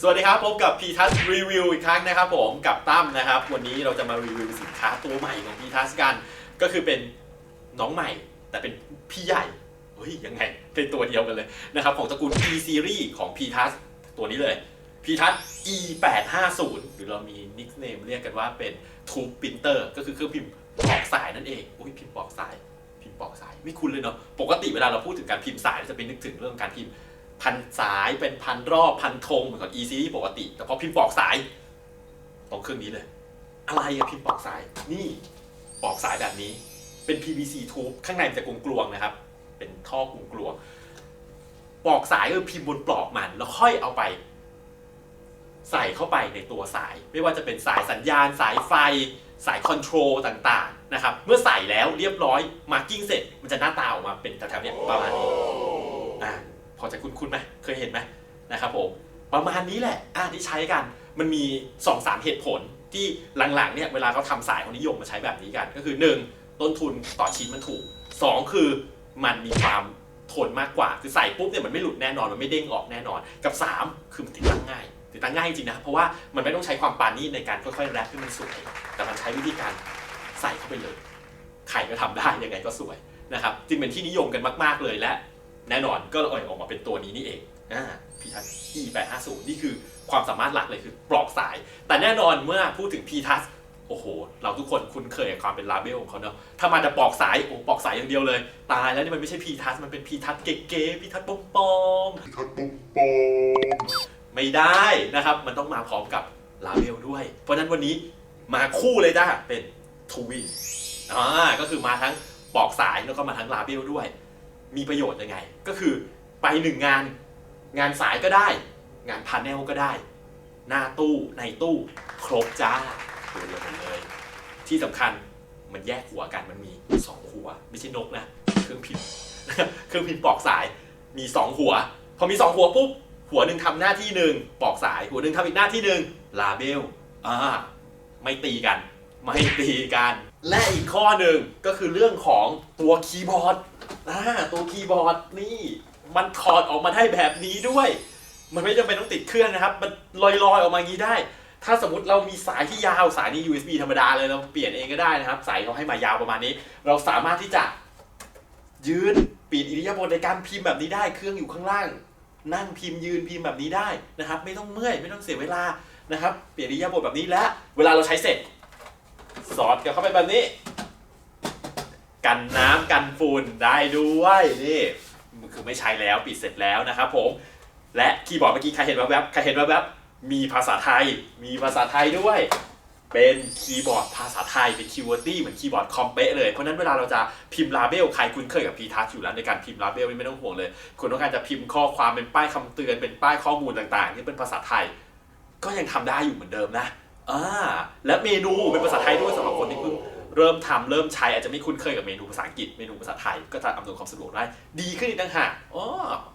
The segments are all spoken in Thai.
สวัสดีครับพบกับพีทัสรีวิวอีกครั้งนะครับผมกับตั้มนะครับ วันนี้เราจะมารีวิวสินค้าตัวใหม่ของพีทัสกัน ก็คือเป็นน้องใหม่ แต่เป็นพี่ใหญ่เฮ้ยยังไงเป็นตัวเดียวกันเลยนะครับของตระกูล E Series ของ p t a s ตัวนี้เลย p t a s E 8 5 0หรือเรามีนิกเนมเรียกกันว่าเป็น Tube Printer ก็คือเครื่องพิมพ์ปอกสายนั่นเองอุ้ยพิมพ์ปอกสาย พิมพ์ปอกสายไม่คุ้นเลยเนาะปกติเวลาเราพูดถึงการพิมพ์สายเราจะไปนึกถึงเรื่องการพิมพ์ พันสายเป็นพันรอบพันธงเหมือนกับ e c ปกติ แต่พอพิมพ์ปอกสายตรงเครื่องนี้เลย อะไรอะพิมพ์ปอกสายนี่ปอกสายแบบนี้เป็น PVC tube ข้างในมันจะกลวงนะครับ เป็นท่อกลวงๆปอกสายก็คือพิมพ์บนปลอกมันแล้วค่อยเอาไป ใส่เข้าไปในตัวสาย ไม่ว่าจะเป็นสายสัญญาณ สายไฟ สายคอนโทรลต่างๆนะครับ เมื่อใส่แล้วเรียบร้อยมาร์กิ้งเสร็จ มันจะหน้าตาออกมาเป็นแถวๆเนี้ยประมาณนี้ จะคุ้นๆไหมเคยเห็นไหมนะครับผมประมาณนี้แหละอะที่ใช้กันมันมี2อสเหตุผลที่หลังๆเนี่ยเวลาเขาทำสายเขานิยมมาใช้แบบนี้กัน ก็คือ 1. ต้นทุนต่อชิ้นมันถูก 2. คือมันมีความทนมากกว่าคือใส่ปุ๊บเนี่ยมันไม่หลุดแน่นอนมันไม่เด้งออกแน่นอน กับ 3 คือมันติดตั้งง่ายติดตั้งง่ายจริงนะเพราะว่ามันไม่ต้องใช้ความปานนี่ในการค่อยๆแรปให้มันสวยแต่มันใช้วิธีการใส่เข้าไปเลยใครก็ทำได้ยังไงก็สวยนะครับจึงเป็นที่นิยมกันมาก ๆเลยและ แน่นอนก็เลยออกมาเป็นตัวนี้นี่เองอ่าพีทัส E 8 5 0นี่คือความสามารถหลักเลยคือปลอกสาย แต่แน่นอนเมื่อพูดถึงพีทัสโอ้โห เราทุกคนคุ้นเคยกับความเป็นลาเบลของเขาเนาะถ้ามาแต่ปลอกสายโอ้ปลอกสายอย่างเดียวเลย ตายแล้วนี่มันไม่ใช่พีทัสมันเป็นพีทัสเก๋ๆพีทัสปลอมๆทัดปุ้มปอมไม่ได้นะครับ มันต้องมาพร้อมกับลาเบลด้วย เพราะฉะนั้นวันนี้มาคู่เลยจ้าเป็นทูวินอ่าก็คือมาทั้งปลอกสายแล้วก็มาทั้งลาเบลด้วย มีประโยชน์ยังไง ก็คือไปหนึ่งงาน งานสายก็ได้ งานพาเนลก็ได้ หน้าตู้ในตู้ครบจ้าตัวเดียวกันเลย ที่สำคัญมันแยกหัวกันมันมีสองหัว ไม่ใช่นกนะเครื่องพิมพ์เครื่องพิมพ์ปอกสายมีสองหัว พอมีสองหัวปุ๊บหัวหนึ่งทำหน้าที่หนึ่งปอกสาย หัวหนึ่งทำอีกหน้าที่หนึ่งลาเบลอ่าไม่ตีกัน ไม่ตีกัน และอีกข้อหนึ่งก็คือเรื่องของตัวคีย์บอร์ด อ่าตัวคีย์บอร์ดนี่มันถอดออกมาได้แบบนี้ด้วย มันไม่จำเป็นต้องติดเครื่องนะครับ มันลอยๆออกมาอย่างนี้ได้ ถ้าสมมติเรามีสายที่ยาวสายนี้ USB ธรรมดาเลยเราเปลี่ยนเองก็ได้นะครับ สายเขาให้มายาวประมาณนี้ เราสามารถที่จะยืนปีนอิริยาบถในการพิมพ์แบบนี้ได้ เครื่องอยู่ข้างล่าง นั่งพิมพ์ยืนพิมพ์แบบนี้ได้นะครับ ไม่ต้องเมื่อยไม่ต้องเสียเวลานะครับ เปลี่ยนอิริยาบถแบบนี้และ เวลาเราใช้เสร็จ สอดกันเข้าไปแบบนี้ กันน้ำกันฝุ่นได้ด้วยนี่คือไม่ใช้แล้วปิดเสร็จแล้วนะครับผม และคีย์บอร์ดเมื่อกี้ใครเห็นแวบๆใครเห็นแวบๆมีภาษาไทย มีภาษาไทยด้วย เป็นคีย์บอร์ดภาษาไทยเป็นคีย์เวิร์ดี้เหมือนคีย์บอร์ดคอมเป๊ะเลย เพราะนั้นเวลาเราจะพิมพ์ลาเบลใครคุ้นเคยกับพีทัชอยู่แล้วในการพิมพ์ลาเบลนี่ไม่ต้องห่วงเลย คุณต้องการจะพิมพ์ข้อความเป็นป้ายคำเตือนเป็นป้ายข้อมูลต่างๆที่เป็นภาษาไทย ก็ยังทำได้อยู่เหมือนเดิมนะอ่าและเมนูเป็นภาษาไทยด้วยสำหรับคนที่เพิ่ง เริ่มทำเริ่มใช้อาจจะไม่คุ้นเคยกับเมนูภาษาอังกฤษเมนูภาษาไทยก็จะอำนวยความสะดวกได้ ดีขึ้นอีกต่างหากอ๋อ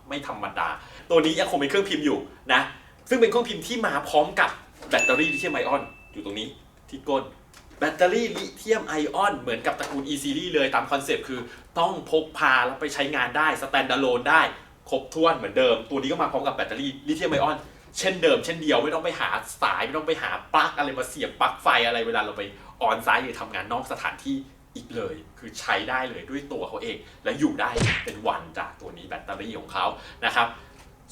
ไม่ธรรมดา ตัวนี้ยังคงเป็นเครื่องพิมพ์อยู่นะซึ่งเป็นเครื่องพิมพ์ที่มาพร้อมกับแบตเตอรี่ลิเธียมไอออนอยู่ตรงนี้ที่ก้นแบตเตอรี่ลิเธียมไอออนเหมือนกับตระกูล e series เลยตามคอนเซปต์คือต้องพกพาแล้วไปใช้งานได้สแตนด a l โ n นได้ครบถ้วนเหมือนเดิม ตัวนี้ก็มาพร้อมกับแบตเตอรี่ลิเธียมไอออนเช่นเดิมเช่นเดียวไม่ต้องไปหาสายไม่ต้องไปหาปลั๊กอะไรมาเสียบปลั๊กไฟอะไรเวลาเราไป ออนไซต์หรือทำงานนอกสถานที่อีกเลย คือใช้ได้เลยด้วยตัวเขาเอง และอยู่ได้เป็นวันจากตัวนี้แบตเตอรี่ของเขานะครับ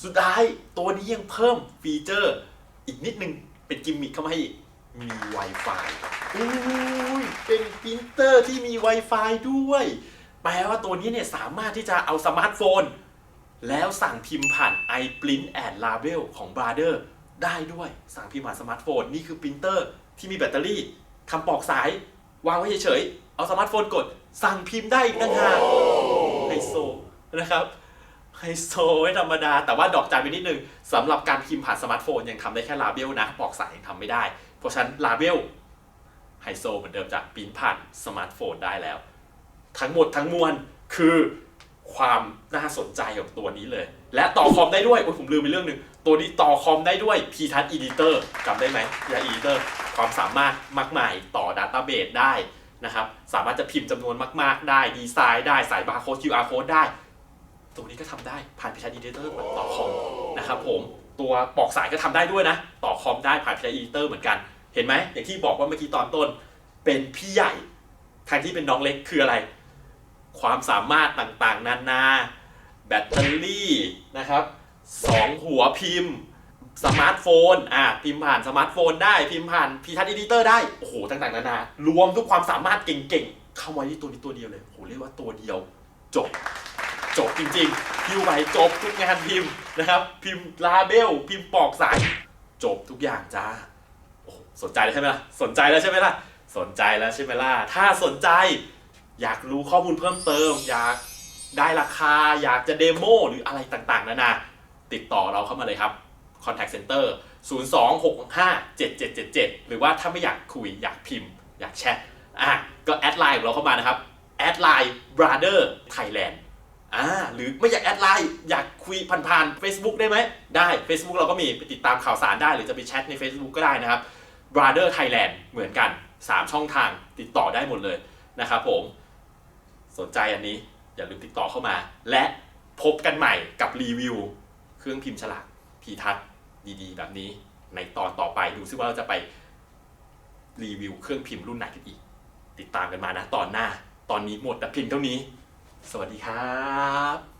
สุดท้ายตัวนี้ยังเพิ่มฟีเจอร์อีกนิดนึงเป็นกิมมิคเข้ามาให้อีกมี Wi-Fi อุ้ยเป็นปรินเตอร์ที่มี Wi-Fi ด้วย แปลว่าตัวนี้เนี่ยสามารถที่จะเอาสมาร์ทโฟน แล้วสั่งพิมพ์ผ่าน iPrint and Label ของ Brother ได้ด้วย สั่งพิมพ์ผ่านสมาร์ทโฟน นี่คือปรินเตอร์ที่มีแบตเตอรี่ ทำปอกสายวางไว้เฉยๆ เอาสมาร์ทโฟนกด สั่งพิมพ์ได้อีกต่างหากไฮโซนะครับไฮโซไม่ธรรมดา แต่ว่าดอกจันไปนิดนึงสำหรับการพิมพ์ผ่านสมาร์ทโฟนยังทำได้แค่ลาเบลนะปอกสายยังทำไม่ได้ เพราะฉะนั้นลาเบลไฮโซเหมือนเดิมจะพิมพ์ผ่านสมาร์ทโฟนได้แล้ว ทั้งหมดทั้งมวลคือความน่าสนใจของตัวนี้เลย และต่อคอมได้ด้วย โอ้ยผมลืมไปเรื่องหนึ่ง ตัวนี้ต่อคอมได้ด้วย p t o u c h Editor จำได้ไหมยา Editor ความสามารถมากมายต่อ Database ได้นะครับสามารถจะพิมพ์จำนวนมาก ๆ ได้ดีไซน์ได้ใส่บาร์โค้ด QR code ได้ตัวนี้ก็ทำได้ผ่าน p t o u c h Editor เหมือนต่อคอมนะครับผมตัวปอกสายก็ทำได้ด้วยนะ ต่อคอมได้ผ่านพีอีเตอร์เหมือนกัน เห็นไหมอย่างที่บอกว่าเมื่อกี้ตอนต้นเป็นพี่ใหญ่แทนที่เป็นน้องเล็กคืออะไร ความสามารถต่างๆ นานา แบตเตอรี่นะครับสองหัวพิมพ์ สมาร์ทโฟน อะพิมพ์ผ่านสมาร์ทโฟนได้พิมพ์ผ่านพีทัศน์อีดิเตอร์ได้ โอ้โห ต่างๆ นานารวมทุกความสามารถเก่งๆ เข้าไว้ที่ตัวนี้ตัวเดียวเลยโอ้โหเรียกว่าตัวเดียว จบ จบจริงๆพิมพ์ไปจบทุกงานพิมพ์นะครับ พิมพ์ลาเบล พิมพ์ปอกสาย จบทุกอย่างจ้าโอ้โหสนใจแล้วใช่ไหมล่ะ สนใจแล้วใช่ไหมล่ะ สนใจแล้วใช่ไหมล่ะ ถ้าสนใจ อยากรู้ข้อมูลเพิ่มเติม อยากได้ราคา อยากจะเดโมหรืออะไรต่างๆ นานา ติดต่อเราเข้ามาเลยครับ contact center 02657777 หรือว่าถ้าไม่อยากคุยอยากพิมพ์ อยากแชทอะก็แอดไลน์ของเราเข้ามานะครับแอดไลน์ brother thailand อ่าหรือไม่อยากแอดไลน์อยากคุยผ่านๆ Facebook ได้ไหมได้ Facebook เราก็มีไปติดตามข่าวสารได้ หรือจะไปแชทใน Facebook ก็ได้นะครับ brother thailand เหมือนกัน 3 ช่องทางติดต่อได้หมดเลยนะครับผมสนใจอันนี้อย่าลืมติดต่อเข้ามา และพบกันใหม่กับรีวิว เครื่องพิมพ์ฉลากพีทัศน์ ดีๆ แบบนี้ในตอนต่อไปดูซิว่าเราจะไปรีวิวเครื่องพิมพ์รุ่นไหนกันอีก ติดตามกันมานะตอนหน้า ตอนนี้หมดแต่เพียงเท่านี้ สวัสดีครับ